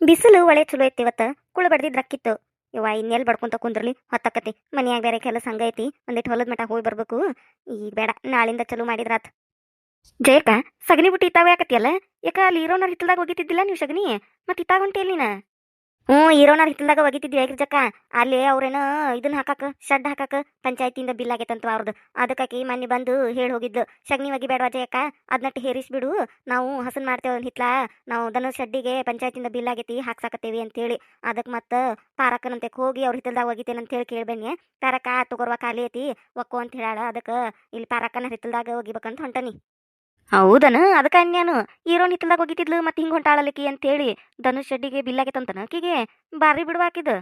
ಬಿಸಿಲು ಒಳೆ ಚಲೋ ಐತಿ ಇವತ್ತು. ಕುಳ ಬಡ್ದಿದ್ ರಕ್ಕಿತ್ತು ಇವ ಇನ್ನೆಲ್ಲಿ ಬಡ್ಕೊಂತ ಕುಂದ್ರಲಿ? ಹೊತ್ತಕ್ಕತಿ ಮನ್ಯಾಗ ಬೇರೆ ಕೆಲಸ ಹಂಗ ಐತಿ. ಒಂದಿಟ್ಟು ಹೊಲದ ಮಠ ಹೋಗಿ ಬರ್ಬೇಕು. ಈಗ ಬೇಡ, ನಾಳಿಂದ ಚಲೋ ಮಾಡಿದ್ರಾತ್. ಜಯಕ ಸಗಣಿ ಬುಟ್ಟಿ ಇತ್ತಾವ ಯಾಕತಿಯಲ್ಲ ಯಾಕ ಅಲ್ಲಿ ಇರೋನ ಹಿತ್ತಲ್ದಾಗ ಹೋಗಿತ್ತಿದ್ದಿಲ್ಲ ನೀವು ಸಗಣಿ? ಮತ್ತೆ ಇತ್ತಾಗ ನೀನ? ಹ್ಞೂ ಇರೋನ ಹಿತ್ತಲ್ದಾಗ ಒಗಿತಿದ್ವಿ ಜಕ್ಕ. ಅಲ್ಲಿ ಅವ್ರೇನೋ ಇದನ್ನ ಹಾಕಾಕ, ಶಡ್ ಹಾಕಾಕ ಪಂಚಾಯತಿಯಿಂದ ಬಿಲ್ ಆಗೈತಂತ ಅವ್ರದ್ದು ಅದಕ್ಕಾಕಿ ಮನ್ನಿ ಬಂದು ಹೇಳಿ ಹೋಗಿದ್ಲು ಸಗಣಿ ಒಗಿಬೇಡವಾ ಅದ್ನಟ್ಟು ಅದನ್ನಟ್ಟು ಹೇರಿಸ್ಬಿಡು. ನಾವು ಹಸನ್ ಮಾಡ್ತೇವೆ ಹಿತ್ಲ. ನಾವು ದನ ಶೆಡ್ಡಿಗೆ ಪಂಚಾಯತಿಯಿಂದ ಬಿಲ್ ಆಗೈತಿ ಹಾಕ್ಸಾಕತ್ತೇವಿ ಅಂತೇಳಿ. ಅದಕ್ಕೆ ಮತ್ತೆ ಪಾರಕ್ಕನಂತೆ ಹೋಗಿ ಅವ್ರ ಹಿತ್ತಲ್ದಾಗ ಒಗಿತೇನೆ ಅಂತ ಹೇಳಿ ಕೇಳ್ಬೇನಿ ಪಾರಕ್ಕ ತಗೋರ್ವ ಖಾಲಿ ಐತಿ, ಒಕ್ಕೋ ಅಂತ ಹೇಳಾಳ ಅದಕ್ಕೆ ಇಲ್ಲಿ ಪಾರಕ್ಕನ ಹಿತ್ತಲ್ದಾಗ ಒಗಿಬೇಕಂತ ಹೊಂಟನಿ. ಹೌದನ? ಅದಕ್ಕೆ ಅನ್ಯಾನು? ಈರೋನ್ ಹಿತ್ತಲ್ದಾಗ ಹೋಗಿದ್ದಿದ್ಲು ಮತ್ತೆ ಹಿಂಗೆ ಹೊಂಟಾಳಲಿಕ್ಕಿ ಅಂತೇಳಿ ಧನುಷ್ ಶೆಡ್ಡಿಗೆ ಆಗೈತಂತನ ಆಕಿಗೆ? ಬಾರಿ ಬಿಡುವಾಕಿದ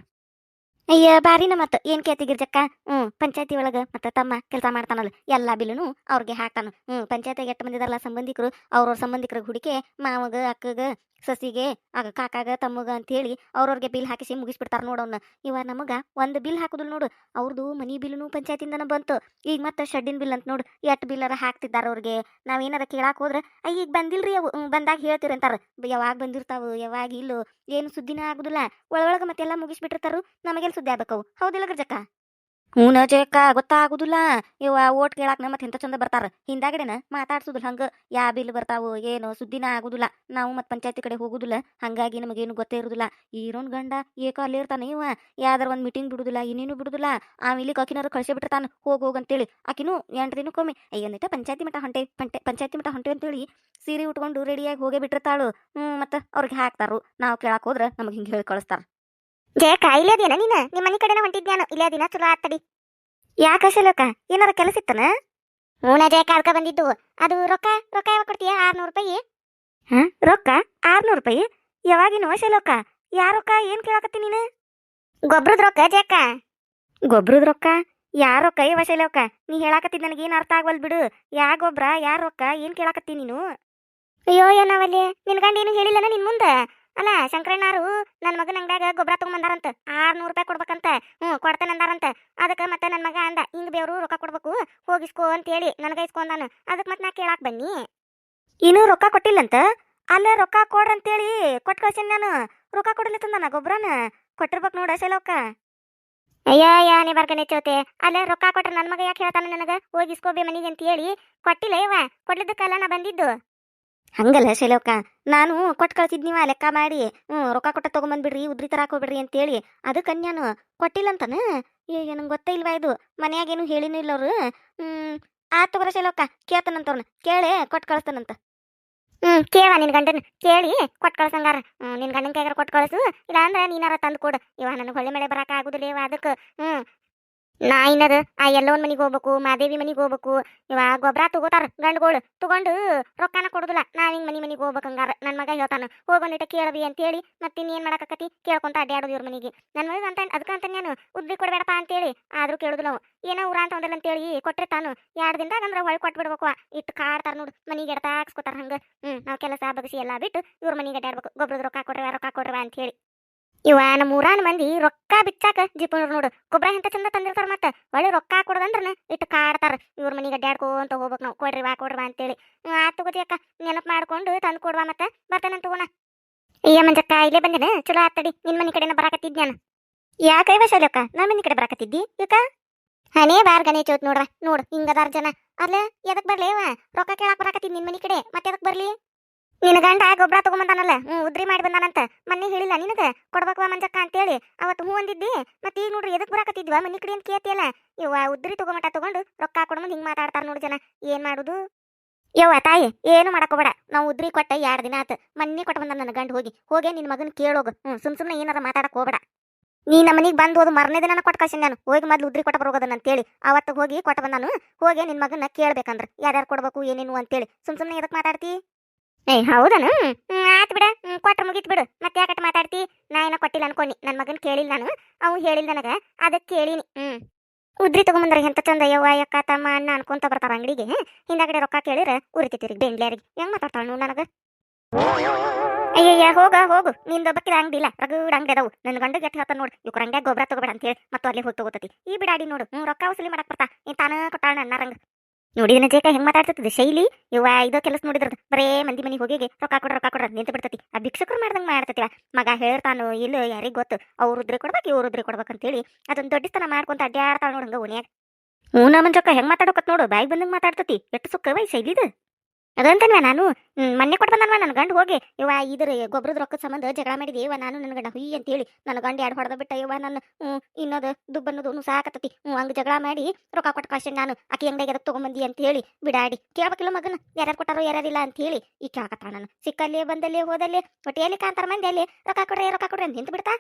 ಅಯ್ಯ, ಬಾರಿನ ಮತ್ತೆ. ಏನ್ ಕೇಳ್ತಿಗಿರ್ಜಕ್ಕ ಹ್ಞೂ ಪಂಚಾಯತಿ ಒಳಗೆ ಮತ್ತೆ ತಮ್ಮ ಕೆಲಸ ಮಾಡ್ತಾನಲ್ಲ, ಎಲ್ಲಾ ಬಿಲ್ಲುನು ಅವ್ರಿಗೆ ಹಾಕ್ತಾನ. ಹ್ಞೂ ಪಂಚಾಯತಿಗೆ ಎಷ್ಟು ಮಂದಿದಾರಲ್ಲ ಸಂಬಂಧಿಕರು, ಅವ್ರವ್ರ ಸಂಬಂಧಿಕರಿಗೆ ಹುಡುಕಿ ಮಾವಗ, ಅಕ್ಕಗ ಸಸಿಗೆ, ಆಗ ಕಾಕಾಗ, ತಮ್ಮಗ ಅಂತೇಳಿ ಅವ್ರವ್ರಿಗೆ ಬಿಲ್ ಹಾಕಿಸಿ ಮುಗಿಸ್ಬಿಡ್ತಾರ ನೋಡೋಣ ಇವ ನಮಗೆ ಒಂದು ಬಿಲ್ ಹಾಕುದಿಲ್ಲ ನೋಡು. ಅವ್ರದ್ದು ಮನಿ ಬಿಲ್ನು ಪಂಚಾಯತಿಂದನ ಬಂತು. ಈಗ ಮತ್ತೆ ಶೆಡ್ಡಿನ ಬಿಲ್ ಅಂತ ನೋಡು. ಎಷ್ಟು ಬಿಲ್ಲರ ಹಾಕ್ತಿದ್ದಾರ ಅವ್ರಿಗೆ? ನಾವೇನಾರ ಕೇಳಾಕ್ ಹೋದ್ರೆ ಈಗ ಬಂದಿಲ್ರಿ ಬಂದಾಗ ಹೇಳ್ತೀರಿ ಅಂತಾರೆ. ಯಾವಾಗ ಬಂದಿರ್ತಾವು? ಯಾವಾಗ ಇಲ್ಲೋ? ಏನು ಸುದ್ದಿನೇ ಆಗುದಿಲ್ಲ. ಒಳಗೊಳಗೆ ಮತ್ತೆಲ್ಲ ಮುಗಿಸ್ಬಿಟ್ಟಿರ್ತಾರು. ನಮಗೆಲ್ಲ ಸುದ್ದಿ ಆಗ್ಬೇಕವು. ಹೌದಿಲ್ಲ ಗರ್ಜಕ್ಕ ಹೂನ ಜಯಕ್ಕ ಗೊತ್ತಾಗುದಿಲ್ಲ. ಇವ ಓಟ್ ಕೇಳಾಕ ಮತ್ತೆ ಎಂತ ಚಂದ ಬರ್ತಾರ. ಹಿಂದಾಗಡೆನ ಮಾತಾಡ್ಸುದಿಲ್ಲ ಹಂಗ. ಯಾ ಬಿಲ್ ಬರ್ತಾವು ಏನು ಸುದ್ದಿನ ಆಗುದಿಲ್ಲ. ನಾವು ಮತ್ತೆ ಪಂಚಾಯತಿ ಕಡೆ ಹೋಗುದಿಲ್ಲ. ಹಂಗಾಗಿ ನಮಗೇನು ಗೊತ್ತೇ ಇರುದಿಲ್ಲ. ಈರೋನ್ ಗಂಡ ಏಕೋ ಅಲ್ಲಿ ಇರ್ತಾನೆ ಇವ. ಯಾವ್ದಾರ ಒಂದು ಮೀಟಿಂಗ್ ಬಿಡುದಿಲ್ಲ, ಇನ್ನೇನು ಬಿಡುದಿಲ್ಲ. ಆಮೇಲೆ ಇಲ್ಲಿ ಕಳ್ಸಿ ಬಿಟ್ಟಿರ್ತಾನ. ಹೋಗ್ ಹೋಗ್ ಅಂತೇಳಿ. ಆಕಿನು ಎಂಟು ದಿನಕ್ಕೊಮ್ಮೆ. ಅಯ್ಯಂದಿಟ ಪಂಚಾಯತಿ ಮಠ ಹೊಂಟೆ, ಪಂಟೆ, ಪಂಚಾಯತಿ ಮಠ ಹೊಂಟೆ ಅಂತೇಳಿ ಸೀರೆ ಉಟ್ಕೊಂಡು ರೆಡಿಯಾಗಿ ಹೋಗೇ ಬಿಟ್ಟಿರ್ತಾಳು. ಹ್ಞೂ ಮತ್ತೆ ಅವ್ರಿಗೆ ಹಾಕ್ತಾರು. ನಾವು ಕೇಳಾಕ್ ಹೋದ್ರೆ ನಮಗೆ ಹಿಂಗೆ ಹೇಳಿ ಕಳಿಸ್ತಾರ ಜಯಕ ಇಲ್ಲೇ ಅದೇನ ನೀನ? ನಿಮ್ಮ ಮನೆ ಕಡೆನ ಹೊಂಟಿದ್ಯಾನು? ಇಲ್ಲೇ ದಿನ ಚಲೋ ಆತಡಿ. ಯಾಕ ಶಲೋಕ? ಏನಾರ ಕೆಲಸ ಇತ್ತನ? ಹೂನ ಜಯ ಕಾಲ್ಕ ಬಂದಿದ್ದು. ಅದು ರೊಕ್ಕ ರೊಕ್ಕ ಯಾವಾಗ ಕೊಡ್ತೀಯ? ಆರ್ನೂರು ರೂಪಾಯಿ? ಹಾ, ರೊಕ್ಕ? ಆರ್ನೂರು ರೂಪಾಯಿ? ಯಾವಾಗಿನೋ ಶಲೋಕ? ಯಾ ರೊಕ್ಕ? ಏನ್ ಕೇಳಾಕತ್ತಿ ನೀನು? ಗೊಬ್ರದ ರೊಕ್ಕ ಜಯಕ್ಕ? ಗೊಬ್ರದ ರೊಕ್ಕ? ಯಾ ರೊಕ್ಕ ಯಾವ ಶಲೋಕ? ನೀ ಹೇಳಾಕತ್ತಿದ್ ನನಗೇನು ಅರ್ಥ ಆಗವಲ್ ಬಿಡು. ಯಾ ಗೊಬ್ರ, ಯಾ ರೊಕ್ಕ? ಏನ್ ಕೇಳಾಕತ್ತಿ ನೀನು? ಅಯ್ಯೋ ಏನವಲ್ಲಿ ನಿನ್ ಗಂಡ ಏನು ಹೇಳಿಲ್ಲನ ನಿನ್ ಮುಂದೆ? ಅಲ್ಲ, ಶಂಕರಣ್ಣಾರು ನನ್ನ ಮಗನ ಅಂಗಡ್ಯಾಗ ಗೊಬ್ಬರ ತಗೊಂಬಂದಾರಂತ, ಆರ್ನೂರು ರೂಪಾಯಿ ಕೊಡ್ಬೇಕಂತ, ಹ್ಞೂ, ಕೊಡ್ತೇನೆ ಅಂದಾರಂತ. ಅದಕ್ಕೆ ಮತ್ತೆ ನನ್ನ ಮಗ ಅಂದ, ಹಿಂಗೆ ಬೇವರು ರೊಕ್ಕ ಕೊಡ್ಬೇಕು, ಹೋಗಿಸ್ಕೋ ಅಂತೇಳಿ ನನಗೆ ಇಸ್ಕೊಂಡಾನು ಅದಕ್ಕೆ ಮತ್ತೆ ನಾ ಕೇಳಾಕ್ ಬನ್ನಿ. ಇನ್ನೂ ರೊಕ್ಕ ಕೊಟ್ಟಿಲ್ಲಂತ? ಅಲ್ಲ ರೊಕ್ಕ ಕೊಡ್ರಿ ಅಂತೇಳಿ ಕೊಟ್ಟು ಕಳ್ಸೀನಿ ನಾನು. ರೊಕ್ಕ ಕೊಡಲಿತ್ತಂದ ಗೊಬ್ಬರನ ಕೊಟ್ಟಿರ್ಬೇಕು ನೋಡ ಶೈಲೋಕ. ಅಯ್ಯ ನೀ ಬರ್ಗನೆ ಚೋತೆ. ಅಲ್ಲ ರೊಕ್ಕ ಕೊಟ್ರೆ ನನ್ನ ಮಗ ಯಾಕೆ ಹೇಳ್ತಾನೆ ನನಗೆ? ಹೋಗಿಸ್ಕೋಬೇ ಮನೆಗೆ ಅಂತ ಹೇಳಿ ಕೊಟ್ಟಿಲ್ಲ ಇವ ಕೊಡ್ಲಿದ್ದಕ್ಕಲ್ಲ ನಾ ಬಂದಿದ್ದು. ಹಂಗಲ್ಲ ಶೈಲೋಕ. ನಾನು ಕೊಟ್ಟು ಕಳ್ಸಿದ್ನಿವ ಲೆಕ್ಕ ಮಾಡಿ ಹ್ಞೂ ರೊಕ್ಕ ಕೊಟ್ಟ ತೊಗೊಂಬಂದ್ಬಿಡ್ರಿ, ಉದ್ರಿ ತರ ಹಾಕೋಬಿಡ್ರಿ ಅಂತೇಳಿ. ಅದು ಕನ್ಯಾನು ಕೊಟ್ಟಿಲ್ಲ ಅಂತಾನ ಈಗ ನಂಗೆ ಗೊತ್ತೇ ಇಲ್ವಾ ಇದು? ಮನ್ಯಾಗೇನು ಹೇಳಿನೂ ಇಲ್ಲ ಅವ್ರು. ಹ್ಞೂ ಆತ್ ತಗೋರ ಶೈಲೋಕ ಕೇಳ್ತಾನಂತವ್ರನ್ನ ಕೇಳಿ ಕೊಟ್ಟು ಕಳಿಸ್ತಾನಂತ. ಹ್ಞೂ ಕೇಳ ನಿನ್ನ ಗಂಡನ. ಕೇಳಿ ಕೊಟ್ಟು ಕಳ್ಸಂಗಾರ. ಹ್ಞೂ ನಿನ್ನ ಗಂಡನ ಕೈಗಾರ ಕೊಟ್ಟು ಕಳಿಸು. ಇಲ್ಲ ಅಂದ್ರೆ ನೀನಾರ ತಂದು ಕೊಡು. ಇವ ನನಗೆ ಹೊಳೆ ಮಳೆ ಬರಕ ಆಗುದಿಲ್ಲ ಅದಕ್ಕೆ. ಹ್ಞೂ ನಾ ಇನ್ನದ ಆ ಎಲ್ಲೋನ್ ಮನಿಗೆ ಹೋಗ್ಬೇಕು, ಮಾದೇವಿ ಮನಿಗೆ ಹೋಗ್ಬೇಕು, ಇವ ಗೊಬ್ಬರ ತಗೋತಾರ ಗಂಡುಗಳು, ತಗೊಂಡು ರೊಕ್ಕನ ಕೊಡುದಿಲ್ಲ. ನಾ ಹಿಂಗ್ ಮನಿ ಹೋಗ್ಬೇಕು ಹಂಗಾರ ನನ್ನ ಮಗ ಹೇಳ್ತಾನ ಹೋಗೊಂದಿಟ ಕೇಳವಿ ಅಂತೇಳಿ, ಮತ್ತೆ ಇನ್ನೇನ್ ಮಾಡಕತಿ ಕೇಳ್ಕೊಂತ ಅಡ್ಡಾಡೋದು ಇವ್ರ ಮನಿಗೆ. ನನ್ನ ಮಗ ಅಂತ ಅದಕ್ಕಂತ ನಾನು ಉದ್ದಿ ಕೊಡ್ಬೇಡಪ್ಪ ಅಂತೇಳಿ, ಆದ್ರೂ ಕೇಳುದಿಲ್ಲ ನಾವು ಏನೋ ಊರ ಅಂತ ಒಂದಿಲ್ಲ ಅಂತೇಳಿ ಕೊಟ್ಟಿರ್ತಾನು. ಎರಡು ದಿನದಾಗ ಅಂದ್ರೆ ಹೊಳ್ ಬಿಡ್ಬೇಕು ಇಟ್ಟು ಕಾಡ್ತಾರ ನೋಡು, ಮನಿಗೆ ಎಡ್ತಾ ಹಾಕ್ಸ್ಕೊತಾರ ಹಂಗ. ಹ್ಮ್, ನಾವ್ ಕೆಲಸ ಬಗಸಿ ಎಲ್ಲಾ ಬಿಟ್ಟು ಇವ್ರ ಮನಿಗೆ ಅಡ್ಡಾಡ್ಬೇಕು ಗೊಬ್ಬರದ ರೊಕ್ಕ ರೊಕ್ಕ ಕೊಡ್ರವ ಅಂತ ಹೇಳಿ ಇವ ನಮ್ಮ ಊರಾನ ಮಂದಿ ರೊಕ್ಕ ಬಿಚ್ಚಾಕ ಜಿಪುಣರು ನೋಡು. ಗೊಬ್ಬರ ಎಂತ ಚಂದ ತಂದಿರ್ತಾರ ಮತ್ತ. ಒಳ್ಳೆ ರೊಕ್ಕ ಕೊಡದಂದ್ರನ ಇಟ್ಟು ಕಾಡ್ತಾರ. ಇವ್ರ ಮನೆಗೆ ಅಡ್ಡಾಡ್ಕೊಂತ ಹೋಗ್ಬೇಕು ನಾವು. ಕೊಡ್ರಿ ವಾ, ಕೊಡ್ರಿ ಅಂತೇಳಿ. ಆ ತಗೋತಿ ಅಕ್ಕ. ನೆನಪು ಮಾಡ್ಕೊಂಡು ತಂದು ಕೊಡ್ವಾ ಮತ್ತೆ. ಬರ್ತಾನೆ ತಗೋಣ. ಅಯ್ಯ ಮಂಜಕ್ಕ, ಇಲ್ಲೇ ಬಂದೇನ. ಚಲೋ ಆತಡಿ ನಿನ್ ಮನಿ ಕಡೆನ ಬರಾಕತ್ತಿದ್ ನಾನು ಯಾಕ ಅಕ್ಕ? ನಮ್ಮ ಮನಿ ಕಡೆ ಬರಾಕತ್ತಿದ್ದಿ? ಇಕ್ಕ ಹನೇ ಬಾರ್ ಗಣೇಶ ಚೋತ್ ನೋಡ್ರ ನೋಡು ಹಿಂಗದಾರ ಜನ. ಅಲ್ಲ ಎದಕ್ ಬರ್ಲಿ ಇವ ರೊಕ್ಕ ಕೇಳಾಕ್ ಬರಾಕತ್ತಿದ್ ನಿನ್ ಮನಿ ಕಡೆ. ಮತ್ತೆ ಎದಕ್ ಬರ್ಲಿ? ನಿನ್ನ ಗಂಡ ಗೊಬ್ಬರ ತಗೊಂಬಂದಾನಲ್ಲ? ಹ್ಮ್, ಉದ್ರಿ ಮಾಡಿ ಬಂದಾನಂತ. ಮೊನ್ನೆ ಹೇಳಿಲ್ಲ ನಿನಗ? ಕೊಡ್ಬೇಕವ ಮಂಜಕ್ಕ ಅಂತೇಳಿ. ಅವತ್ತು ಹೂ ಅಂದಿದ್ದಿ. ಮತ್ತೆ ಈಗ ನೋಡ್ರಿ ಎದಕ್ ಬರಾಕತ್ತಿದ್ವ ಮನಿ ಕಡೆ ಅಂತ ಕೇಳ್ತಿಯಲ್ಲ? ಇವ ಉದ್ರಿ ತಗೊಂಬಟ ತಗೊಂಡು ರೊಕ್ಕ ಕೊಡ್ಬಂದು ಹಿಂಗ್ ಮಾತಾಡ್ತಾರ ನೋಡು ಜನ. ಏನ್ ಮಾಡೋದು? ಯವ್ವ, ತಾಯಿ, ಏನು ಮಾಡಕೋಬೇಡ ನಾವು ಉದ್ರಿ ಕೊಟ್ಟ ಎರಡು ದಿನ ಆತ. ಮೊನ್ನೆ ಕೊಟ್ಟು ಬಂದ ನನ್ನ ಗಂಡ ಹೋಗಿ. ಹೋಗಿ ನಿನ್ನ ಮಗನ ಕೇಳೋಗು ಹ್ಞೂ ಸುಮ್ ಸುಮ್ಮನೆ ಏನಾರ ಮಾತಾಡಕ್ ಹೋಗ್ಬೇಡ. ನೀ ನಮ್ಮ ಮನೆಗೆ ಬಂದು ಹೋದು ಮರನೇ ದಿನ ಕೊಟ್ಟು ಕಳ್ಸಿನಿ ನಾನು. ಹೋಗಿ ಮೊದ್ಲು ಉದ್ರಿ ಕೊಟ್ಟ ಬರೋದನ್ನ ಅಂತೇಳಿ. ಅವತ್ತು ಹೋಗಿ ಕೊಟ್ಟು ಬಂದಾನು. ಹೋಗಿ ನಿನ್ನ ಮಗನ ಕೇಳ್ಬೇಕಂದ್ರ. ಯಾರ್ಯಾರು ಕೊಡ್ಬೇಕು, ಏನೇನು ಅಂತೇಳಿ. ಸುಮ್ ಸುಮ್ಮನೆ ಎದಕ್ ಮಾತಾಡ್ತಿ? ಏ, ಹೌದನು? ಆತ್ ಬಿಡ. ಕೊಟ್ರ ಮುಗಿತ್ ಬಿಡು. ಮತ್ತೆ ಯಾಕಟ್ ಮಾತಾಡ್ತಿ? ನಾ ಏನ ಕೊಟ್ಟಿಲ್ಲ ಅನ್ಕೊಂಡಿ. ನನ್ನ ಮಗನ್ ಕೇಳಿಲ್ಲ ನಾನು. ಅವ್ ಹೇಳಿಲ್ಲ ನನಗ. ಅದಕ್ಕೆ ಕೇಳಿನಿ. ಹ್ಮ್. ಉದ್ರಿ ತಗೊಂಬಂದ್ರ ಎಂತ ಚಂದ ಯವ್ವ, ಯಕ್ಕ, ತಮ್ಮ, ಅಣ್ಣ ಅನ್ಕೊಂತ ಬರ್ತಾರ ಅಂಗಡಿಗೆ. ಹಿಂದಾಗಡೆ ರೊಕ್ಕ ಕೇಳಿರ ಉರಿತಿತ್ತಿರಿ ಬೆಂಡ್ಲೇರಿಗೆ ಹೆಂಗ್ ಮಾತಾಡ್ತಾಳ ನೋಡ್ ನನಗ? ಅಯ್ಯಯ್ಯ, ಹೋಗ, ಹೋಗು. ನಿಂದ ಬಕ್ಕಿದ ಅಂಗಡಿ ಇಲ್ಲ. ರಗಡ್ ಅಂಗಡಿ ಅದಾವು. ನನ್ನ ಗಂಡ ಗೆಟ್ ಹೇಳ್ತಾನ ನೋಡು. ಇವ್ರ ಅಂಗಡಿಯಾಗ ಗೊಬ್ಬರ ತಗೋಬೇಡ ಅಂತ ಹೇಳಿ ಮತ್ತೆ ಅಲ್ಲಿ ಹೋಗಿ ತಗೋತತಿ. ಈ ಬಿಡಾಡಿ ನೋಡು. ರೊಕ್ಕ ವಸೂಲಿ ಮಾಡಕ್ ಬರ್ತಾ. ನೀನ್ ತಾನ ಕೊಟ್ಟಾಳ ನನ್ನ ರಂಗ ನೋಡಿದನ ಜೇಕ ಹೆಂಗ್ ಮಾತಾಡ್ತದೆ ಶೈಲಿ? ಇವ ಇದೋ ಕೆಲಸ ನೋಡಿದ್ರದ. ಬರೇ ಮಂದಿ ಮನಿ ಹೋಗಿ ರೊಕ್ಕ ಕೊಡ್ರ ರೊಕ್ಕ ಕೊಡ್ರ ನಿಂತು ಬಿಡ್ತತಿ ಆ ಭಿಕ್ಷಕರು ಮಾಡ್ದಂಗೆ ಮಾಡ್ತತಿವ ಮಗ ಹೇಳ್ತಾನು, ಇಲ್ಲ ಯಾರಿಗ್ ಗೊತ್ತು, ಅವ್ರ ಉದ್ರಿ ಕೊಡ್ಬೇಕು, ಇವ್ರ ಉದ್ರಿ ಕೊಡ್ಬೇಕಂತೇಳಿ ಅದನ್ನ ದೊಡ್ಡತನ ಮಾಡ್ಕೊಂತ ಅಡ್ಡಾಡ್ತಾಳ ನೋಡಂಗ ಓನ್ಯಾಗ ಹ್ಞೂ ನಮ್ಮ ಜೊಕ್ಕ ಹೆಂಗ್ ಮಾತಾಡೋಕತ್ ನೋಡು ಬಾಯಿ ಬಂದಂಗೆ ಮಾತಾಡ್ತತಿ. ಎಷ್ಟು ಸುಖವ ಶೈಲಿ ಶೈಲಿದು. ಅದಂತನ್ವ ನಾನು? ಮೊನ್ನೆ ಕೊಟ್ಟು ಬಂದನ್ವ ನನ್ನ ಗಂಡ ಹೋಗಿ. ಇವ ಇದ್ರ ಗೊಬ್ಬರದ ರೊಕ್ಕದ ಸಂಬಂಧ ಜಗಳ ಮಾಡಿದೆ? ಇವ ನಾನು ನನ್ನ ಗಂಡ ಹುಯ್ ಅಂತೇಳಿ. ನನ್ನ ಗಂಡ ಎರಡು ಹೊಡೆದ ಬಿಟ್ಟ? ಇವ ನನ್ನ ಇನ್ನೋದು ದುಬ್ಬನ್ನೋದು ಸಾಕತ್ತತಿ. ಹಂಗ ಜಗಳ ಮಾಡಿ ರೊಕ್ಕ ಕೊಟ್ಟು ಕಳ್ಸಿ ನಾನು, ಆಕಿ ಅಂಗಡಿಗೆ ಅದಕ್ಕೆ ತೊಗೊಂಬಂದಿ? ಅಂತ ಹೇಳಿ ಬಿಡಾಡಿ. ಕೇಳ್ಬೇಕಿಲ್ಲ ಮಗನ, ಯಾರ್ಯಾರು ಕೊಟ್ಟಾರೋ ಯಾರ್ಯಾರಿಲ್ಲ ಅಂತ ಹೇಳಿ ಈ ಕೇಳಕತ್ತಾಳ ನಾನು. ಸಿಕ್ಕಲ್ಲಿ, ಬಂದಲ್ಲಿ, ಹೋದಲ್ಲಿ ಹೊಟ್ಟೆಯಲ್ಲಿ ಕಾಂತಾರ ಮಂದಿ ಅಲ್ಲಿ ರೊಕ್ಕ ಕೊಡ್ರಿ ರೊಕ್ಕ ಕೊಡ್ರಿ ಅಂತ ನಿಂತು ಬಿಡ್ತಾ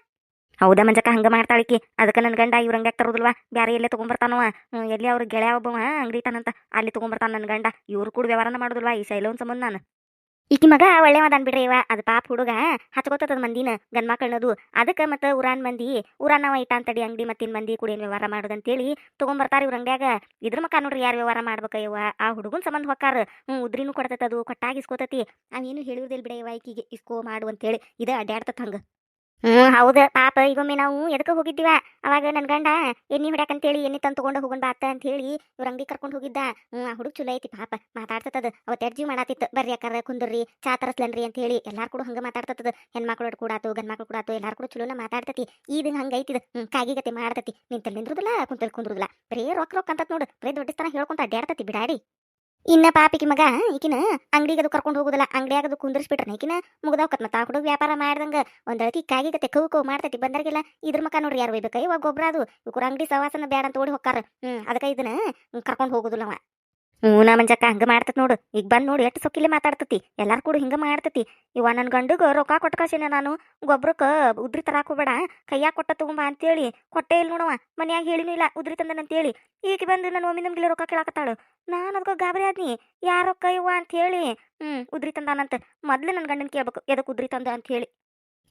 ಹೌದಾ ಮಂಜಕ್ಕ? ಹಂಗ ಮಾಡ್ತಾಳಿಕಿ ಅದಕ್ಕೆ ನನ್ನ ಗಂಡ ಇವ್ರ ಹಂಗೆ ತರೋದಿಲ್ವಾ? ಬ್ಯಾರೆ ಎಲ್ಲೇ ತೊಗೊಂಬರ್ತಾನವ? ಎಲ್ಲಿ ಅವ್ರ ಗೆಳೆಯ ಒಬ್ಬವ ಅಂಗಡಿ ತಾನಂತ ಅಲ್ಲಿ ತಗೊಂಬರ್ತಾನ ನನ್ನ ಗಂಡ. ಇವ್ರು ಕೂಡ ವ್ಯವಹಾರನ ಮಾಡುದಿಲ್ವಾ? ಈ ಶೈಲೋನ್ ಸಂಬಂಧ ನಾನು. ಈಕಿ ಮಗ ಒಳ್ಳೆ ಮದನ್ ಬಿಡ್ರಿ ಇವ ಅದು ಪಾಪ ಹುಡುಗ ಹಚ್ಕೋತದ ಮಂದಿನ, ಗಂಡ್ಮಕ್ಳನ್ನದು. ಅದಕ್ಕೆ ಮತ್ತೆ ಉರಾನ್ ಮಂದಿ ಉರಾನ್ ನಾವ ಇಟ್ಟ ಅಂತಡಿ ಅಂಗಡಿ ಮತ್ತಿನ ಮಂದಿ ಕೂಡ ಏನ್ ವ್ಯವಹಾರ ಮಾಡೋದಂತೇಳಿ ತಗೊಂಬರ್ತಾರ ಇವ್ರ ಅಂಗ್ಯಾಗ ಇದ್ರ ಮಕ್ಕ ನೋಡ್ರಿ ಯಾರು ವ್ಯವಹಾರ ಮಾಡ್ಬೇಕ ಇವ ಆ ಹುಡುಗನ್ ಸಂಬಂಧ ಹೊಕ್ಕಾರ. ಹ್ಞೂ ಉದ್ರಿನೂ ಕೊಡ್ತೈತೆ ಅದು, ಕೊಟ್ಟಾಗಿ ಇಸ್ಕೋತತಿ. ಅವೇನು ಹೇಳಿರ್ದಿಲ್ಲ ಬಿಡ ಇವ ಈಕಿಗೆ. ಇಸ್ಕೋ ಮಾಡು ಅಂತೇಳಿ ಇದ ಅಡ್ಡಾಡ್ತತ್ ಹಂಗ. ಹ್ಞೂ ಹೌದು. ಪಾಪ, ಈಗೊಮ್ಮೆ ನಾವು ಎದಕ್ಕೆ ಹೋಗಿದ್ದೀವ? ಅವಾಗ ನನ್ನ ಗಂಡ ಎಣ್ಣೆ ಹೊಡ್ಯಾಕಂತೇಳಿ ಎಣ್ಣಿ ತಂದು ತಗೊಂಡ ಹೋಗೋಣ ಬಾತ ಅಂತ ಹೇಳಿ ಇವ್ರ ಅಂಗಡಿ ಕರ್ಕೊಂಡು ಹೋಗಿದ್ದ. ಹ್ಮ್, ಆ ಹುಡುಗ ಚಲೋ ಐತಿ ಪಾಪ. ಮಾತಾಡ್ತದ ಅವತ್ತು ಎಡ್ಜಿ ಮಾಡಾತಿತ್ತು. ಬರ್ರಿ ಯಾಕಾರ ಕುಂದ್ರಿ ಚಾ ತರಸ್ಲನ್ರಿ ಅಂತ ಹೇಳಿ ಎಲ್ಲಾರು ಕೂಡ ಹಂಗ ಮಾತಾಡ್ತದ ಹೆಣ್ಮಕ್ಳು ಕೂಡಾತು, ಗಂಡ್ಮಕ್ಳು ಕೂಡಾತು ಎಲ್ಲಾರು ಕೂಡ ಚಲೋನ ಮಾತಾಡ್ತತಿ. ಇದು. ಹಂಗೈತಿದ ಹ್ಞೂ ಕಾಗಿಗತಿ ಮಾಡ್ತತಿ. ನಿಂತಲ್ಲಿ ನಿಂದ್ರುದಿಲ್ಲ ಕುಂತಲ್ ಕುಂದ್ರುದಿಲ್ಲ. ಬರೇ ರೊಕ್ಕ ರೊಕ್ಕ ಅಂತ ನೋಡು. ಬರೇ ದೊಡ್ಡಸ್ತನ ಹೇಳ್ಕೊಂತ ಅಡ್ಡಾಡ್ತತಿ ಬಿಡಾಡಿ. ಇನ್ನ ಪಾಪಿಗೆ ಮಗ, ಈಕಿನ ಅಂಗಡಿಗೆ ಅದು ಕರ್ಕೊಂಡು ಹೋಗುದಿಲ್ಲ, ಅಂಗಡಿಯಾಗ ಅದು ಕುಂದ್ರಿಸ್ಬಿಟ್ರೆ ಈಕಿನ ಮುಗ್ದಾವ್ಕತ್ ಮತ್ತ ಹುಡುಗ ವ್ಯಾಪಾರ ಮಾಡ್ದಂಗ ಒಂದ್ ಅಳತಿ ಕತೆ ಕವು ಮಾಡ್ತೈತಿ. ಬಂದರ್ಗೆಲ್ಲ ಇದ್ರ ಮಕ ನೋಡ್ರಿ ಯಾರು ಒಯ್ಬೇಕ? ಇವಾಗ ಗೊಬ್ಬರ ಅದು. ಇವ್ರ ಅಂಗಡಿ ಸವಾಸನ ಬೇಡ ಅಂತ ಓಡಿ ಹೋಗ್ತಾರ ಹ್ಮ್, ಅದಕ್ಕೆ ಇದನ್ನ ಕರ್ಕೊಂಡು ಹೋಗುದಿಲ್ಲ ಅವ. ಹ್ಞೂ, ನಾ ಮಂಜಕ್ಕ ಹಂಗೆ ಮಾಡ್ತತ್ ನೋಡು. ಈಗ ಬಂದು ನೋಡು, ಎಷ್ಟು ಸೊಕ್ಕಿಲೆ ಮಾತಾಡ್ತತಿ. ಎಲ್ಲಾರು ಕೂಡ ಹಿಂಗೆ ಮಾಡ್ತತಿ. ಇವ ನನ್ನ ಗಂಡಗ ರೊಕ್ಕ ಕೊಟ್ಟು ಕಳ್ಸಿನ ನಾನು ಗೊಬ್ಬರಕ್ಕೆ ಉದ್ರಿ ತರ ಹಾಕೋಬೇಡ ಕೈಯಾಗ ಕೊಟ್ಟ ತಗೊಂಬ ಅಂತೇಳಿ. ಕೊಟ್ಟೆ ಇಲ್ಲ ನೋಡವ ಮನ್ಯಾಗ ಹೇಳಿನೂ ಇಲ್ಲ, ಉದ್ರಿ ತಂದನ ಅಂತೇಳಿ. ಈಗ ಬಂದು ನಾನು ಒಮ್ಮೆ ನಮ್ಗೆ ರೊಕ್ಕ ಕೇಳಾಕತ್ತಾಳು. ನಾನು ಅದಕ್ಕೆ ಗಾಬರಿ ಆದ್ನಿ. ಯಾರ ರೊಕ್ಕ ಇವ ಅಂತ ಹೇಳಿ ಹ್ಞೂ ಉದ್ರಿ ತಂದಾನಂತ. ಮೊದಲು ನನ್ನ ಗಂಡನ ಕೇಳ್ಬೇಕು ಎದಕ್ಕೆ ಉದ್ರಿ ತಂದ ಅಂತ ಹೇಳಿ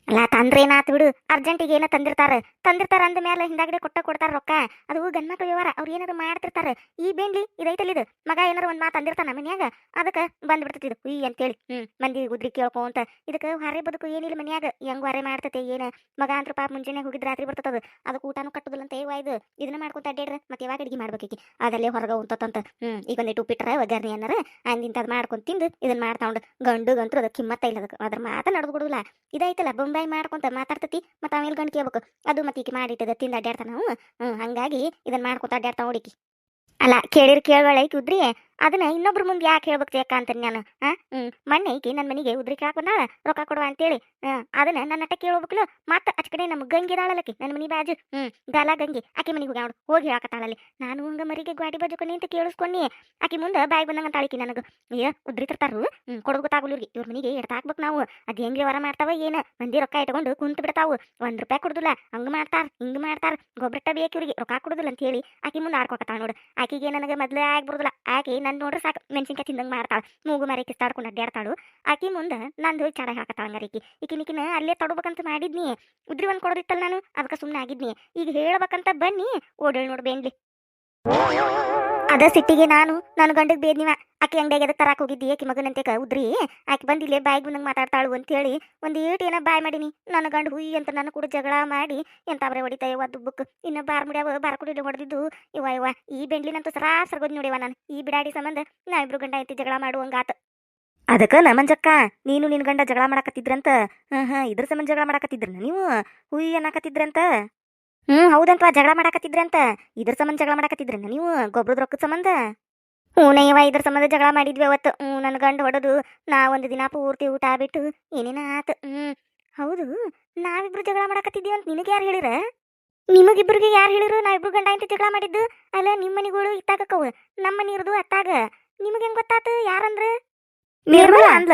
ಅಲ್ಲ ತಂದ್ರೆ ಏನಾತ್ ಬಿಡು. ಅರ್ಜೆಂಟಿಗೆ ಏನೋ ತಂದಿರ್ತಾರ? ತಂದಿರ್ತಾರ ಅಂದ ಮೇಲೆ ಹಿಂದಾಗಡೆ ಕೊಟ್ಟ ಕೊಡ್ತಾರ ರೊಕ್ಕ. ಅದು ಗಂಡ್ಮಕ್ಳು ವ್ಯವಹಾರ. ಅವ್ರು ಏನಾದ್ರು ಮಾಡ್ತಿರ್ತಾರ. ಈ ಬೇನ್ಲಿ ಇದೈತಲ್ಲ ಇದು. ಮಗ ಏನಾರು ಒಂದ್ ಮಾತು ಅಂದಿರ್ತಾನ ಮನ್ಯಾಗ, ಅದಕ್ಕೆ ಬಂದ್ಬಿಡ್ತೈತಿ ಇದು. ಉಯ್ ಅಂತೇಳಿ. ಹ್ಮ್, ಮಂದಿ ಉದ್ರಿ ಕೇಳ್ಕೊಂತ ಇದಕ್ಕೆ ಹೊರೆ ಬದುಕು ಏನಿಲ್ಲ ಮನ್ಯಾಗ. ಹೆಂಗ್ ಹೊರೆ ಮಾಡ್ತೈತೆ ಏನ? ಮಗ ಅಂತ ಪಾಪ ಮುಂಜಾನೆ ಹೋಗಿದ್ ರಾತ್ರಿ ಬರ್ತದ ಅದಕ್ಕೆ ಊಟನೂ ಕಟ್ಟುದಿಲ್ಲ ಅಂತ ಏವಾ ಇದು. ಇದನ್ನ ಮಾಡ್ಕೊಂತ ಅಡ್ಡಾಡ್ರ ಮತ್ತೆ ಯಾವಾಗ ಅಡಿಗೆ ಮಾಡ್ಬೇಕಿ ಅದಲ್ಲೇ ಹೊರಗ ಉಂತಂತ ಹ್ಮ್, ಈಗ ಒಂದು ಉಪ್ಪಿಟ್ರ, ಒಗ್ಗರಣೆ ಏನಾರ ಅಂದಿಂತ ಅದು ಮಾಡ್ಕೊಂತ ತಿಂದು ಇದನ್ನ ಮಾಡ್ತಾ ಉಂಡು ಗಂಡುಗಂತೂ ಅದಕ್ಕೆ ಕಿಮ್ಮತ್ತ ಇಲ್ಲ ಅದಕ್ಕೆ. ಅದ್ರ ಮಾತ ನಡೆದು ಬಿಡುದಿಲ್ಲ. ಇದೈತಲ್ಲ ಬೊಂಬಾಯಿ ಮಾಡ್ಕೊಂತ ಮಾತಾಡ್ತತಿ, ಮತ್ತೆ ಆಮೇಲೆ ಗಂಡು ಕೇಳ್ಬೇಕು. ಅದು ಮತ್ತೆ ಈಕಿ ಮಾಡಿಟ್ಟದ, ತಿಂದ ಅಡ್ಡಾಡ್ತಾನ ನಾವು ಹ್ಮ್, ಹಂಗಾಗಿ ಇದನ್ನ ಮಾಡ್ಕೊಂತ ಅಡ್ಡಾಡ್ತಾ ಹುಡುಕಿ. ಅಲ್ಲ, ಕೇಳಿರ್ ಕೇಳಬೇಡ ಐತಿ ಉದ್ರಿ? ಅದನ್ನ ಇನ್ನೊಬ್ರ ಮುಂದೆ ಯಾಕೆ ಹೇಳ್ಬೇಕು ಯಾಕ ಅಂತೀನಿ ನಾನು? ಹಾ ಮೊನ್ನೆ ಈಕಿ ನನ್ನ ಮನೆಗೆ ಉದ್ರಿಕೆ ಬಂದಾಳ, ರೊಕ್ಕ ಕೊಡುವ ಅಂತೇಳಿ. ಅದನ್ನ ನನ್ನ ಅಟ್ಟ ಕೇಳ್ಬೇಕಲ್ಲ, ಮತ್ತೆ ಅಚ್ ಕಡೆ ನಮ್ಮ ಗಂಗಿ ಇದಾಳಲ್ಲಕಿ ನನ್ನ ಮನೆ ಬಾಜು. ಹ್ಮ್ ಗಾಲ ಗಂಗಿ, ಆಕಿ ಮನೆಗೆ ಹೋಗಿ ಹೋಗಿ ಹೇಳಕತ್ತಾಳಲ್ಲಿ. ನಾನು ಹಂಗ ಮರಿಗೆ ಗಾಡಿ ಬಾಜು ಕೊನಿ ಅಂತ ಕೇಳಿಸ್ಕೊಂಡಿ ಆಕಿ ಮುಂದೆ ಬಾಯ್ ಬಂದಂಗ ತಾಳಿಕಿ ನನಗ. ಅಯ್ಯ ಉದ್ರಿ ತರ್ತಾರು ಹ್ಮ್, ಕೊಡೋದು ಗೊತ್ತಾಗಲ್ಲ ಇವ್ರಿಗೆ. ಇವ್ರ ಮನೆಗೆ ಎಡ್ ಹಾಕ್ಬೇಕು ನಾವು. ಅದ್ ಹೆಂಗ್ ವರ ಮಾಡ್ತಾವ, ಏನ? ಮಂದಿ ರೊಕ್ಕ ಇಟ್ಕೊಂಡು ಕುಂತ ಬಿಡ್ತಾವು. ಒಂದ್ ರೂಪಾಯಿ ಕೊಡುದಿಲ್ಲ, ಹಂಗ ಮಾಡ್ತಾರ, ಹಿಂಗ ಮಾಡ್ತಾರ. ಗೊಬ್ಬರ ಬೇಕು ಇವ್ರಿಗೆ, ರೊಕ್ಕ ಕೊಡುದಿಲ್ಲ ಅಂತ ಹೇಳಿ ಆಕಿ ಮುಂದೆ ಆಡ್ಕೊಕತ್ತಾಳ ನೋಡು. ಆಕಿಗೆ ನನಗೆ ಮೊದ್ಲೇ ಆಗ್ಬಿಡುದಿಲ್ಲ. ಆಕಿ ನನ್ ನೋಡ್ರಿ ಸಾಕು, ಮೆಣಸಿನ್ಕಾಯಿ ತಿಂದಂಗ್ ಮಾಡ್ತಾಳ ಮೂಗು ಮರಿ ಕಿಸ್ತಾಡ್ಕೊಂಡು ಅಡ್ಡಾಡ್ತಾಳು ಆಕಿ ಮುಂದೆ ನಂದು ಚಡ ಹಾಕತ್ತಾಳ ಹಂಗಾರಿಕಿ ಈಕಿ. ನಿಕಿನ ಅಲ್ಲೇ ತಡಬೇಕಂತ ಮಾಡಿದ್ನಿ, ಉದ್ರಿ ಒಂದ್ ಕೊಡೋದಿತ್ತಲ್ಲ ನಾನು, ಅದಕ್ಕೆ ಸುಮ್ಮನೆ ಆಗಿದ್ನಿ. ಈಗ ಹೇಳ್ಬೇಕಂತ ಬನ್ನಿ ಓಡೇಳ್ ನೋಡು ಬೇನ್ಲಿ ಅದ ಸಿಟ್ಟಿಗೆ ನಾನು, ನನ್ನ ಗಂಡಗ್ ಬೇದ್ನಿವ ಆಕಿ ಅಂಗಡಿಯಾಗ ತರಾಕ್ ಹೋಗಿದ್ದಿ? ಆಕಿ ಮಗನಂತೆ ಉದ್ರಿ? ಆಕಿ ಇಲ್ಲೇ ಬಾಯಿಗೆ ಬಂದಂಗೆ ಮಾತಾಡ್ತಾಳು ಅಂತೇಳಿ ಒಂದು ಏಟ್ ಏನೋ ಬಾಯ್ ಮಾಡೀನಿ. ನನ್ನ ಗಂಡ ಹುಯಿ ಅಂತ ನನ್ನ ಕೂಡ ಜಗಳ ಮಾಡಿ ಎಂತ ಬರೇ ಹೊಡಿತಾ ಇವ ದುಬ್ಬಕ್. ಇನ್ನ ಬಾರ್ ಮುಡ್ಯಾವ, ಬಾರ್ ಕುಡಿಲಿ ಹೊಡೆದಿದ್ದು. ಇವ ಇವ, ಈ ಬೆಂಡ್ಲಿನಂತೂ ಸರಾ ಸರ್ಗೋದ್ ನೋಡಿವ ನಾನು. ಈ ಬಿಡಾಡಿ ಸಂಬಂಧ ನಾವಿಬ್ರು ಗಂಡ ಐತಿ ಜಗಳ ಮಾಡುವಂಗಾತ. ಅದಕ್ಕ ನಮಂಜಕ್ಕ ನೀನು ನಿನ್ ಗಂಡ ಜಗಳ ಮಾಡಾಕತ್ತಿದ್ರಂತ. ಹಾ ಹಾ ಇದ್ರ ಸಂಬಂಧ ಜಗಳ ಮಾಡಾಕತ್ತಿದ್ರ ನೀವು? ಹುಯಿ ಅನ್ನಕತ್ತಿದ್ರಂತ? ಹ್ಮ್ ಹೌದಂತ ಜಗಳ ಮಾಡಾಕತ್ತಿದ್ರಂತ. ಇದ್ರ ಸಂಬಂಧ ಜಗಳ ಮಾಡಕತ್ತಿದ್ರ ನೀವು ಗೊಬ್ಬರದ ರೊಕ್ಕದ ಸಂಬಂಧ? ಹ್ಞೂನಯ್ಯವ ಇದ್ರ ಸಂಬಂಧ ಜಗಳ ಮಾಡಿದ್ವಿ ಅವತ್ತು. ಹ್ಞೂ ನನ್ನ ಗಂಡು ಹೊಡೆದು, ನಾ ಒಂದು ದಿನ ಪೂರ್ತಿ ಊಟ ಬಿಟ್ಟು ಏನೇನ ಆತು. ಹ್ಞೂ, ಹೌದು, ನಾವಿಬ್ರು ಜಗಳ ಮಾಡಾಕತ್ತಿದ್ದೀವಿ ಅಂತ ನಿನಗೆ ಯಾರು ಹೇಳಿರ? ನಿಮಗಿಬ್ರಿಗೆ ಯಾರು ಹೇಳಿರು? ನಾವಿಬ್ರು ಗಂಡ ಅಂತ ಜಗಳ ಮಾಡಿದ್ದು? ಅಲ್ಲ ನಿಮ್ಮ ಮನಿಗಳು ಇತ್ತಾಗಕ್ಕವು. ನಮ್ಮ ಮನಿ ಇರೋದು ಅತ್ತಾಗ. ನಿಮಗೆ ಹೆಂಗ್ ಗೊತ್ತಾತು? ಯಾರಂದ್ರೆ? ನಿರ್ಮಲ. ಅಂದ್ಲ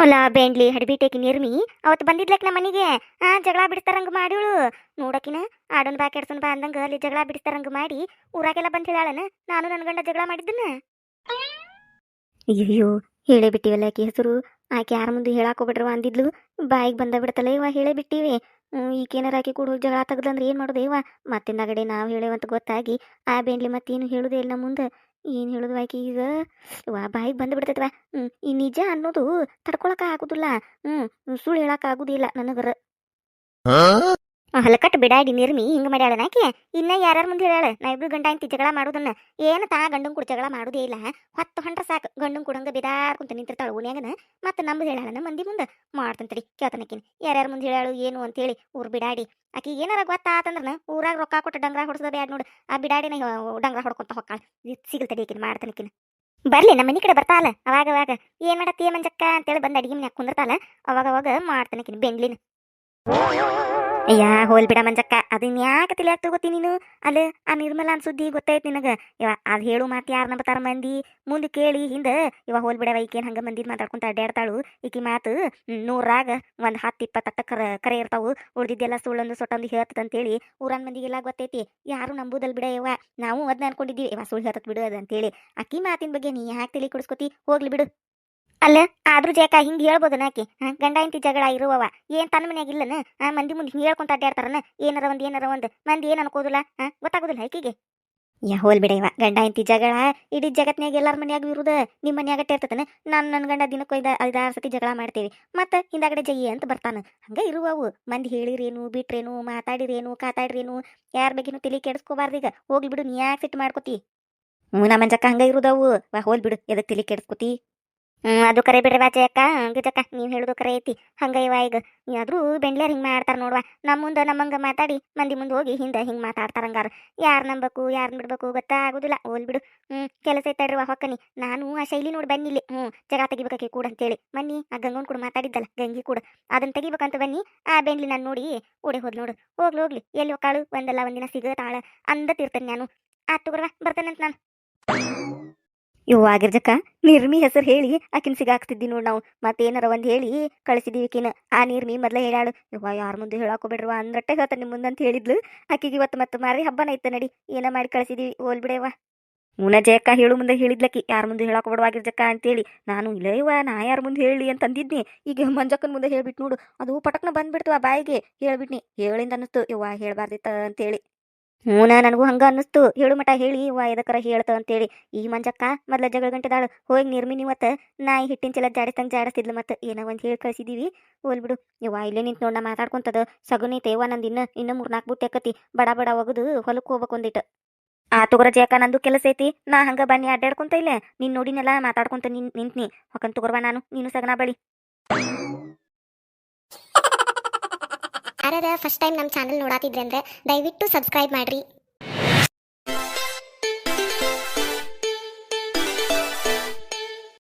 ಅಲ್ಲ, ಬೆಂಡ್ಲಿ ಹಡ್ಬಿಟೇಕಿ ನಿರ್ಮಿ ಅವತ್ತು ಬಂದಿದ್ಲಕ್ ನಮ್ಮ ಮನೆಗೆ, ಆ, ಜಗಳ ಬಿಡ್ತಾರಂಗ ಮಾಡಿಳು ನೋಡಕಿನ ಆಡೋನ್ ಬಾ ಕೆಡ್ಸೋನ್ ಬಾ ಅಂದಂಗ ಅಲ್ಲಿ ಜಗಳ ಬಿಡ್ತಾರಂಗ ಮಾಡಿ ಊರಾಗೆಲ್ಲ ಬಂದ್ ಹೇಳಾಳನ ನಾನು ನನ್ನ ಗಂಡ ಜಗಳ ಮಾಡಿದ್ದನ್ನ. ಅಯ್ಯೋ ಹೇಳೇ ಬಿಟ್ಟಿವಲ್ಲ ಆಕಿ ಹೆಸರು. ಆಕೆ ಯಾರ ಮುಂದೆ ಹೇಳಾಕ್ ಹೋಗ್ಬಿಡ್ರವ ಅಂದಿದ್ಲು. ಬಾಯಿಗೆ ಬಂದ ಬಿಡ್ತಲ್ಲ ಇವ ಹೇಳೇ ಬಿಟ್ಟಿವಿ. ಹ್ಮ್ ಆಕೆ ಕೂಡ ಜಗಳ ತೆಗ್ದಂದ್ರೆ ಏನು ಮಾಡೋದು ಇವ ಮತ್ತಿಂದಗಡೆ ನಾವು ಹೇಳೇವಂತ ಗೊತ್ತಾಗಿ ಆ ಬೆಂಡ್ಲಿ ಮತ್ತೇನು ಹೇಳುದೇ ಇಲ್ಲ ಮುಂದೆ. ಏನು ಹೇಳುದು ಆಕೆ ಈಗ? ವಾ, ಬಾಯಿಗೆ ಬಂದು ಬಿಡ್ತೈತವ ಹ್ಮ್, ಈ ನಿಜ ಅನ್ನೋದು ತಡ್ಕೊಳಕ ಆಗುದಿಲ್ಲ. ಹ್ಮ್, ಸುಳ್ಳು ಹೇಳಕ್ ಆಗುದಿಲ್ಲ ನನಗರ. ಹಲಕಟ್ ಬಿಡಾಡಿ ನಿರ್ಮಿ ಹಿಂಗ ಮಾಡ್ಯಾಳ ನಾಕಿ ಇನ್ನ ಯಾರ್ಯಾರ ಮುಂದೆ ಹೇಳ್ಯಾಳ? ನಾ ಇಬ್ರು ಗಂಡ ಅಂತಿ ಜಗಳ ಮಾಡೋದನ್ನ. ಏನು ತಾ ಗಂಡನ್ ಕೂಡ ಜಗಳ ಮಾಡೋದೇ ಇಲ್ಲ. ಹತ್ತು ಹೊಂಟ್ರ ಸಾಕು. ಗಂಡನ್ ಕುಡಂಗ ಬಿದಾಡ್ಕೊಂತ ನಿಂತಿರ್ತಾಳ ಓಣ್ಯಾಗನ ಮತ್ತೆ ನಮ್ದು ಹೇಳಾಳನ ಮಂದಿ ಮುಂದೆ. ಮಾಡ್ತಂತಡಿ ಕೇಳ್ತಾನಕಿನ. ಯಾರ್ಯಾರ ಮುಂದೆ ಹೇಳ್ಯಾಳು, ಏನು ಅಂತ ಹೇಳಿ ಊರ್ ಬಿಡಾಡಿ. ಆಕಿ ಏನಾರ ಗೊತ್ತಾತಂದ್ರನ ಊರಾಗ ರೊಕ್ಕ ಕೊಟ್ಟು ಡಂಗ್ರ ಹೊಡ್ಸದ ಬ್ಯಾಡ್ ನೋಡು. ಆ ಬಿಡಾಡಿನ ಡಂಗ್ರ ಹೊಡ್ಕೊಂತ ಹೊಕ್ಕಾಳ. ಸಿಗಲ್ತಡಿ ಆಕಿನ ಮಾಡ್ತಾನಕಿನ. ಬರ್ಲಿ ನಮ್ಮ ಮನಿ ಕಡೆ ಬರ್ತಾಳ ಅವಾಗ ಅವಾಗ. ಏನ್ ಮಾಡತ್ತೀಯ ಮಂಜಕ್ಕ ಅಂತೇಳಿ ಬಂದು ಅಡಿಗೆ ಮನ್ಯಾಗ ಕುಂದಿರ್ತಾಳ. ಅವಾಗ ಅವಾಗ ಮಾಡ್ತಾನಕಿನ ಬೆಂಗ್ಲಿನ. ಅಯ್ಯ, ಹೋಲ್ ಬಿಡ ಮಂಜಕ್ಕ ಅದನ್ನ ಯಾಕೆ ತಿಳಿಯಾಕ ತಗೋತಿ ನೀನು? ಅಲ್ಲ, ಆ ನಿರ್ಮಲಾನ್ ಸುದ್ದಿ ಗೊತ್ತಾಯ್ತು ನಿನಗ? ಇವ ಅದ್ ಹೇಳು ಮಾತು ಯಾರು ನಂಬತಾರ ಮಂದಿ? ಮುಂದೆ ಕೇಳಿ, ಹಿಂದೆ ಇವ ಹೋಲ್ ಬಿಡವ, ಈಕೇನ್ ಹಂಗ ಮಂದಿ ಮಾತಾಡ್ಕೊಂತ ಅಡ್ಡಾಡ್ತಾಳು ಈಕಿ ಮಾತು ನೂರಾಗ ಒಂದ್ ಹತ್ತು ಇಪ್ಪತ್ತಕ್ಕ ಕರ, ಕರೆ ಇರ್ತಾವು. ಉಳ್ದಿದ್ದೆಲ್ಲ ಸುಳ್ಳೊಂದು ಸೊಟ್ಟೊಂದು ಹೇಳ್ತದ ಅಂತೇಳಿ ಊರನ್ ಮಂದಿಗೆಲ್ಲ ಗೊತ್ತೈತಿ. ಯಾರು ನಂಬುದಲ್ ಬಿಡ ಇವ ನಾವು ಅದನ್ನ ಅನ್ಕೊಂಡಿದ್ದೀವಿ. ಇವ ಸುಳ್ಳು ಹೇಳ್ತತ್ ಬಿಡು ಅದಂತೇಳಿ. ಅಕ್ಕಿ ಮಾತಿನ ಬಗ್ಗೆ ನೀ ಯಾಕೆ ತಲೆ ಕೊಡಿಸ್ಕೊತಿ? ಹೋಗ್ಲಿ ಬಿಡು. ಅಲ್ಲ, ಆದ್ರೂ ಜಾಕ ಹಿಂಗ್ ಹೇಳ್ಬೋದು ನಾಕಿ. ಗಂಡ ಇಂತಿ ಜಗಳ ಇರುವವ. ಏನ್ ತನ್ನ ಮನ್ಯಾಗ ಇಲ್ಲನ? ಮಂದಿ ಮುಂದೆ ಹಿಂಗ್ ಹೇಳ್ಕೊಂತ ಅಡ್ಡಾಡ್ತಾರನ ಏನಾರ ಒಂದ್ ಏನಾರ ಒಂದ್. ಮಂದಿ ಏನ್ ಅನ್ಕೋದಿಲ್ಲ? ಗೊತ್ತಾಗೋದಿಲ್ಲ ಆಕಿಗೆ ಯಾ, ಹೋಲ್ ಬಿಡ ಗಂಡ ಇಂತಿ ಜಗಳ, ಇಡೀ ಜಗತ್ನಾಗ ಎಲ್ಲಾರ ಮನ್ಯಾಗ ಇರುದ, ನಿಮ್ ಮನ್ಯಾಗ ಇರ್ತತನ? ನಾನ್, ನನ್ ಗಂಡ ದಿನಕ್ಕೆ ಐದ, ಐದಾರು ಸತಿ ಜಗಳ ಮಾಡ್ತೀವಿ. ಮತ್ತ ಹಿಂದಾಗಡೆ ಜಯಿ ಅಂತ ಬರ್ತಾನ. ಹಂಗ ಇರುವವು. ಮಂದಿ ಹೇಳಿರೇನು, ಬಿಟ್ರೇನು, ಮಾತಾಡಿರೇನು, ಕಾತಾಡ್ರೇನು? ಯಾರ ಬಗ್ಗೆನೂ ತಿಳಿ ಕೆಡಿಸ್ಕೋಬಾರ್ದೀಗ ಹೋಗ್ಲಿ ಬಿಡು, ನೀ ಯಾಕೆ ಸಿಟ್ಟು ಮಾಡ್ಕೋತಿ? ಹ್ಞೂ ನಮ್ಮ ಮಂಜಕ್ಕ ಹಂಗ ಇರುದವು. ವಾ, ಹೋಲ್ ಬಿಡು, ಎದಕ್ ತಿಳಿ ಕೆಡಿಸ್ಕೋತಿ? ಹ್ಮ್, ಅದು ಕರೆ ಬಿಡ್ರಿ ಬಾಚೆ ಅಕ್ಕ. ಗಿಜಕ್ಕ ನೀವು ಹೇಳುದು ಕರೆ ಐತಿ. ಹಂಗೈವಾ ಈಗ. ಆದ್ರೂ ಬೆಂಡ್ಲ್ಯಾರ ಹಿಂಗ್ ಮಾಡ್ತಾರ ನೋಡ್ವಾ. ನಮ್ಮ ಮುಂದೆ ನಮ್ಮಂಗ ಮಾತಾಡಿ, ಮಂದಿ ಮುಂದೆ ಹೋಗಿ ಹಿಂದೆ ಹಿಂಗ್ ಮಾತಾಡ್ತಾರ ಹಂಗಾರ. ಯಾರ್ ನಂಬಕು ಯಾರ್ ಬಿಡ್ಬೇಕು ಗೊತ್ತಾಗುದಿಲ್ಲ. ಓಲ್ ಬಿಡು. ಹ್ಮ್, ಕೆಲಸ ಐತಾಡ್ರಿ ಹೊಕ್ಕನಿ. ನಾನು ಆ ಶೈಲಿ ನೋಡಿ ಬನ್ನಿಲ್ಲಿ ಹ್ಮ್, ಜಗ ತೆಗಿಬೇಕಾಕಿ ಕೂಡ ಅಂತೇಳಿ. ಮನ್ನಿ ಆ ಗಂಗನ್ ಕೂಡ ಮಾತಾಡಿದ್ದಲ್ಲ, ಗಂಗಿ ಕೂಡ. ಅದನ್ನು ತೆಗಿಬೇಕಂತ ಬನ್ನಿ. ಆ ಬೆಂಡ್ಲಿ ನಾನು ನೋಡಿ ಓಡಿ ಹೋದ್ ನೋಡು. ಹೋಗ್ಲಿ ಹೋಗ್ಲಿ. ಎಲ್ಲಿ ಕಾಳು ಒಂದಲ್ಲ ಒಂದಿನ ಸಿಗತಾಳ. ಅಂದ ಅಂದತಿರ್ತೇನೆ ನಾನು. ಆತು ಗುರ್ವ ಬರ್ತೇನಂತ ನಾನು. ಇವು ಆಗಿರ್ಜಕ್ಕ ನಿರ್ಮಿ ಹೆಸರು ಹೇಳಿ ಆಕಿನ ಸಿಗಾಕ್ತಿದ್ದಿ ನೋಡ್ ನಾವು. ಮತ್ತೇನಾರ ಒಂದ್ ಹೇಳಿ ಕಳಿಸಿದೀವಿ ಕಿನ ಆ ನಿರ್ಮಿ ಮೊದಲೇ ಹೇಳಾಳು ಇವ ಯಾರ ಮುಂದೆ ಹೇಳಾಕೋಬೇಡ್ರವ ಅಂದ್ರಟ್ಟೆ ಹೇಳ್ತ ನಿಮ್ಮ ಅಂತ ಹೇಳಿದ್ಲು. ಆಕಿಗೆ ಇವತ್ತು ಮತ್ತೆ ಮಾರಿ ಹಬ್ಬನ ಐತ ನಡಿ, ಏನ ಮಾಡಿ ಕಳಿಸಿದೀವಿ ಓಲ್ ಬಿಡೇವ ಮುನ ಜಯಕ್ಕ, ಹೇಳು ಮುಂದೆ ಹೇಳಿದ್ಲಕ್ಕಿ ಯಾರ ಮುಂದೆ ಹೇಳಾಕೋಬೇಡವಾಗಿರ್ಜಕ್ಕ ಅಂತೇಳಿ, ನಾನು ಇಲ್ಲ ನಾ ಯಾರ ಮುಂದೆ ಹೇಳಿ? ಅಂತ ಅಂದಿದ್ನಿ. ಈಗ ಮಂಜಕ್ಕನ ಮುಂದೆ ಹೇಳ್ಬಿಟ್ಟು ನೋಡು, ಅದು ಪಟಕ್ನ ಬಂದ್ಬಿಡ್ತು ಆ ಬಾಯಿಗೆ. ಹೇಳ್ಬಿಟ್ನಿ, ಹೇಳಿಂದ ಅನ್ನಿಸ್ತು ಇವ ಹೇಳ್ಬಾರ್ದಿತ್ತ? ಅಂತೇಳಿ. ಹ್ಞೂನ ನನಗೂ ಹಂಗ ಅನ್ನಿಸ್ತು. ಹೇಳು ಮಟ ಹೇಳಿ, ವಾ ಎದಕ್ಕರ ಹೇಳ್ತ ಅಂತೇಳಿ. ಈ ಮಂಜಕ್ಕ ಮೊದ್ಲ ಜಗಳ ಗಂಟೆದಾಳು. ಹೋಗಿ ನಿರ್ಮಿನಿ ಮತ್ತೆ ನಾಯಿ ಹಿಟ್ಟಿನ ಚಲ ಜಾಡಿಸ್ತಂಗೆ ಜಾಡಿಸ್ತಿದ್ಲು ಮತ್ತೆ. ಏನೋ ಒಂದು ಹೇಳಿ ಕಳ್ಸಿದೀವಿ. ಹೋಲ್ ಬಿಡು. ಇವ ಇಲ್ಲೇ ನಿಂತು ನೋಡ ಮಾತಾಡ್ಕೊಂತದ. ಸಗುನಿ ತೇವ ನಂದು ಇನ್ನ ಇನ್ನ ಮೂರ್ ನಾಲ್ಕು ಬುಟ್ಟಿ ಅಕ್ಕತಿ. ಬಡ ಬಡ ಒಗದು ಹೊಲಕ್ಕೆ ಹೋಗ್ಬೇಕು ಒಂದಿಟ್ಟು ಆ ತುಗರ ಜಯಕ ನಂದು ಕೆಲಸ ಐತಿ. ನಾ ಹಂಗ ಬನ್ನಿ ಅಡ್ಡಾಡ್ಕೊಂತ ಇಲ್ಲೇ. ನೀನ್ ನೋಡಿನೆಲ್ಲ, ಮಾತಾಡ್ಕೊಂತ ನಿನ್ ನಿಂತ್ನಿ. ಹೊಕನ್ ತುಗರ್ವ ನಾನು, ನೀನು ಸಗನ ಬಳಿ. ಯಾರದ ಫಸ್ಟ್ ಟೈಮ್ ನಮ್ಮ ಚಾನಲ್ ನೋಡಾತಿದ್ರೆ ಅಂದ್ರೆ ದಯವಿಟ್ಟು ಸಬ್ಸ್ಕ್ರೈಬ್ ಮಾಡ್ರಿ.